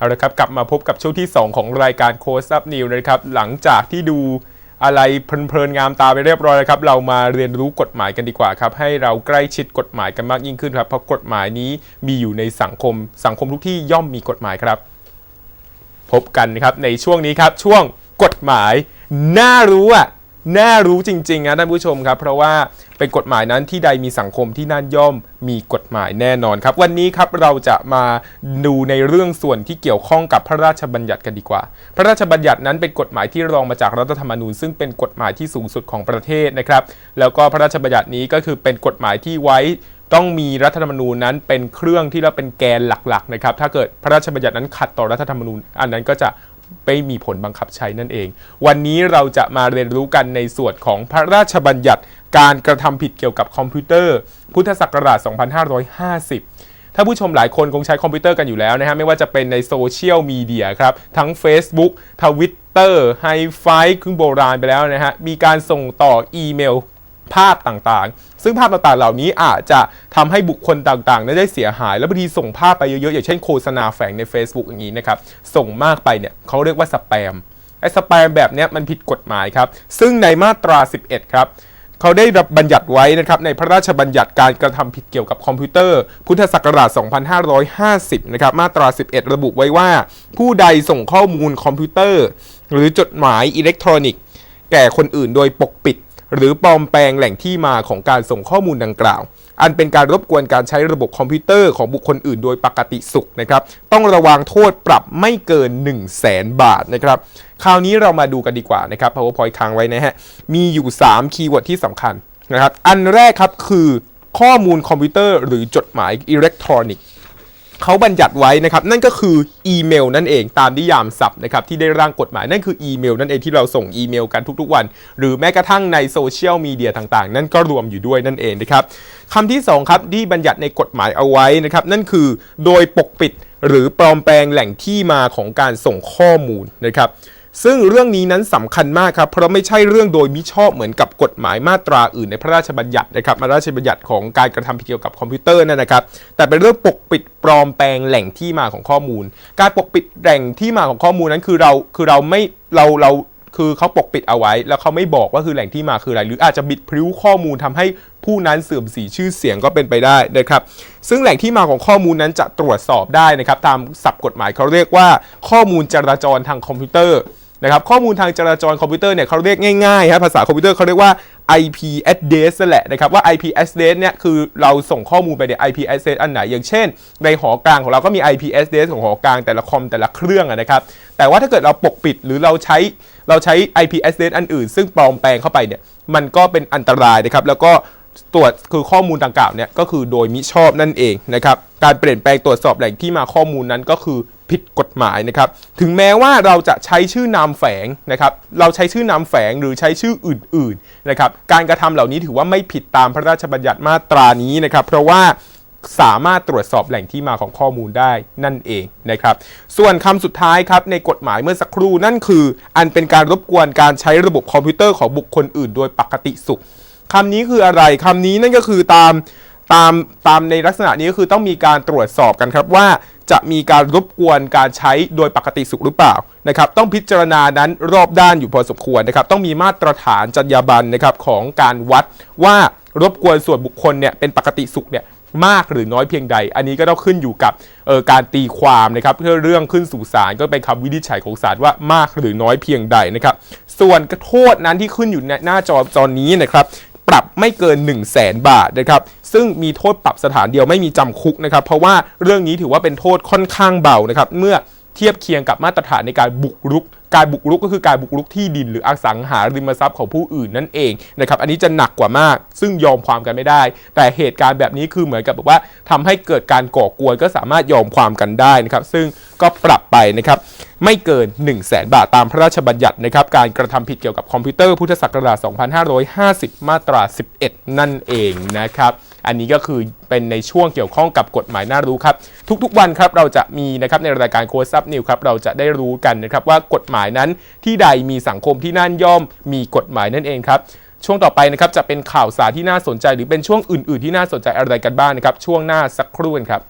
เอาละครับกลับมาพบกับช่วงที่ 2 ของรายการโค้ชอัพนิวนะครับหลังจากที่ดูอะไรเพลินๆงามตาไปเรียบร้อยแล้วครับเรามาเรียนรู้กฎหมายกันดีกว่าครับให้เราใกล้ชิดกฎหมายกันมากยิ่งขึ้นครับเพราะกฎหมายนี้มีอยู่ในสังคม สังคมทุกที่ย่อมมีกฎหมายครับ พบกันครับในช่วงนี้ครับช่วงกฎหมายน่ารู้อะ น่ารู้จริงๆนะท่านผู้ชมครับ เพราะว่าเป็นกฎหมายนั้นที่ใดมีสังคมที่นั่นย่อมมีกฎหมายแน่นอนครับ วันนี้ครับเราจะมาดูในเรื่องส่วนที่เกี่ยวข้องกับพระราชบัญญัติกันดีกว่า พระราชบัญญัตินั้นเป็นกฎหมายที่รองมาจากรัฐธรรมนูญ ซึ่งเป็นกฎหมายที่สูงสุดของประเทศนะครับ แล้วก็พระราชบัญญัตินี้ก็คือเป็นกฎหมายที่ไว้ต้องมีรัฐธรรมนูญนั้นเป็นเครื่องที่เราเป็นแกนหลักๆนะครับถ้าเกิดพระราชบัญญัตินั้นขัดต่อรัฐธรรมนูญ อันนั้นก็จะ ไม่มีผลบังคับใช้นั่นเอง วันนี้เราจะมาเรียนรู้กันในส่วนของพระราชบัญญัติการกระทำผิดเกี่ยวกับคอมพิวเตอร์ พุทธศักราช 2550ถ้าผู้ชมหลายคนคงใช้คอมพิวเตอร์กันอยู่แล้วนะฮะ ไม่ว่าจะเป็นในโซเชียลมีเดียครับ ทั้ง Facebook Twitter ไฮไฟครึ่งโบราณไปแล้วนะฮะ มีการส่งต่ออีเมล ภาพต่างๆ ซึ่งภาพต่างๆ เหล่านี้อาจจะทำให้บุคคลต่างๆ ได้เสียหาย แล้วบางทีส่งภาพไปเยอะๆ อย่างเช่นโฆษณาแฝงใน Facebook อย่างนี้นะครับ ส่งมากไปเนี่ยเขาเรียกว่าสแปม ไอ้สแปมแบบเนี้ยมันผิดกฎหมายครับ ซึ่งในมาตรา 11 ครับเขาได้รับบัญญัติไว้นะครับในพระราชบัญญัติการกระทำผิดเกี่ยวกับคอมพิวเตอร์ พุทธศักราช 2550 นะครับ มาตรา 11 ระบุไว้ว่า ผู้ใดส่งข้อมูลคอมพิวเตอร์ หรือจดหมายอิเล็กทรอนิกส์ แก่คนอื่นโดยปกปิด หรือปลอมแปลงแหล่งที่มาของการส่งข้อมูลดังกล่าว อันเป็นการรบกวนการใช้ระบบคอมพิวเตอร์ของบุคคลอื่นโดยปกติสุขนะครับ ต้องระวังโทษปรับไม่เกิน 1 0 0 0 0แสนบาทนะครับ คราวนี้เรามาดูกันดีกว่านะครับ powerpoint ค้างไว้นะฮะ มีอยู่ 3 คีย์เวิร์ดที่สำคัญนะครับ อันแรกครับคือข้อมูลคอมพิวเตอร์หรือจดหมายอิเล็กทรอนิกส์ เขาบัญญัติไว้นะครับ นั่นก็คืออีเมลนั่นเองตามนิยามศัพท์นะครับที่ได้ร่างกฎหมายนั่นคืออีเมลนั่นเองที่เราส่งอีเมลกันทุกๆวัน หรือแม้กระทั่งในโซเชียลมีเดียต่างๆ นั่นก็รวมอยู่ด้วยนั่นเองนะครับคำที่ 2 ครับที่บัญญัติในกฎหมายเอาไว้นะครับ นั่นคือโดยปกปิดหรือปลอมแปลงแหล่งที่มาของการส่งข้อมูลนะครับ ซึ่งเรื่องนี้นั้นสำคัญมากครับ เพราะไม่ใช่เรื่องโดยมิชอบเหมือนกับกฎหมายมาตราอื่นในพระราชบัญญัตินะครับพระราชบัญญัติของการกระทำผิดเกี่ยวกับคอมพิวเตอร์นั่นนะครับ แต่เป็นเรื่องปกปิดปลอมแปลงแหล่งที่มาของข้อมูล การปกปิดแหล่งที่มาของข้อมูลนั้นคือเราคือเราไม่เราเราคือเขาปกปิดเอาไว้ แล้วเขาไม่บอกว่าคือแหล่งที่มาคืออะไร หรืออาจจะบิดพริ้วข้อมูลทำให้ผู้นั้นเสื่อมเสียชื่อเสียงก็เป็นไปได้นะครับ ซึ่งแหล่งที่มาของข้อมูลนั้นจะตรวจสอบได้นะครับ ตามศัพท์กฎหมายเขาเรียกว่า ข้อมูลจราจรทางคอมพิวเตอร์ นะครับข้อมูลทางจราจรคอมพิวเตอร์เนี่ยเขาเรียกง่ายๆครับภาษาคอมพิวเตอร์เขาเรียกว่า IP address นั่นแหละนะครับว่า IP address เนี่ยคือเราส่งข้อมูลไปใน IP address อันไหน อย่างเช่น ในหอกลางของเราก็มี IP address ของหอกลางแต่ละคอมแต่ละเครื่องนะครับแต่ว่าถ้าเกิดเราปกปิดหรือเราใช้เราใช้ IP address อันอื่น ซึ่งปลอมแปลงเข้าไปเนี่ยมันก็เป็นอันตรายนะครับแล้วก็ตรวจคือข้อมูลดังกล่าวเนี่ยก็คือโดยมิชอบนั่นเองนะครับการเปลี่ยนแปลงตรวจสอบแหล่งที่มาข้อมูลนั้นก็คือ ผิดกฎหมายนะครับ ถึงแม้ว่าเราจะใช้ชื่อนามแฝงนะครับ เราใช้ชื่อนามแฝงหรือใช้ชื่ออื่นๆนะครับ การกระทำเหล่านี้ถือว่าไม่ผิดตามพระราชบัญญัติมาตรานี้นะครับ เพราะว่าสามารถตรวจสอบแหล่งที่มาของข้อมูลได้นั่นเองนะครับ ส่วนคำสุดท้ายครับในกฎหมายเมื่อสักครู่นั่นคือ อันเป็นการรบกวนการใช้ระบบคอมพิวเตอร์ของบุคคลอื่น โดยปกติสุขคำนี้คืออะไรคำนี้นั่นก็คือตามตามตามในลักษณะนี้ก็คือต้องมีการตรวจสอบกันครับว่า จะมีการรบกวนการใช้โดยปกติสุขหรือเปล่านะครับต้องพิจารณานั้นรอบด้านอยู่พอสมควรนะครับต้องมีมาตรฐานจรรยาบรรณนะครับของการวัดว่ารบกวนส่วนบุคคลเนี่ยเป็นปกติสุขเนี่ยมากหรือน้อยเพียงใด อันนี้ก็ต้องขึ้นอยู่กับออการตีความนะครับเพื่อเรื่องขึ้นสู่ศาลก็เป็นคำวินิจฉัยของศาลว่ามากหรือน้อยเพียงใดนะครับ ส่วนโทษนั้นที่ขึ้นอยู่ในหน้าจอจอนี้นะครับ ปรับไม่เกิน 1 0 0 0 0แสนบาทนะครับ ซึ่งมีโทษปรับสถานเดียวไม่มีจำคุกนะครับ เพราะว่าเรื่องนี้ถือว่าเป็นโทษค่อนข้างเบานะครับ เมื่อเทียบเคียงกับมาตรฐานในการบุกรุก การบุกรุกก็คือการบุกรุกที่ดิน หรืออสังหาริมทรัพย์ของผู้อื่นนั่นเองนะครับ อันนี้จะหนักกว่ามาก ซึ่งยอมความกันไม่ได้ แต่เหตุการณ์แบบนี้คือเหมือนกับแบบว่าทำให้เกิดการก่อกวนก็สามารถยอมความกันได้นะครับ ซึ่งก็ปรับไปนะครับไม่เกิน 1 0 0 0 0แสนบาทตามพระราชบัญญัตินะครับ การกระทำผิดเกี่ยวกับคอมพิวเตอร์พุทธศักราช 2550 มาตรา 11 นั่นเองนะครับ อันนี้ก็คือเป็นในช่วงเกี่ยวข้องกับกฎหมายน่ารู้ครับ ทุกๆวันครับเราจะมีนะครับในรายการโค้ชซับนิวครับเราจะได้รู้กันนะครับว่ากฎหมายนั้นที่ใดมีสังคมที่นั่นย่อมมีกฎหมายนั่นเองครับช่วงต่อไปนะครับจะเป็นข่าวสารที่น่าสนใจ หรือเป็นช่วงอื่น ๆ ที่น่าสนใจอะไรกันบ้างนะครับ ช่วงหน้าสักครู่นครับ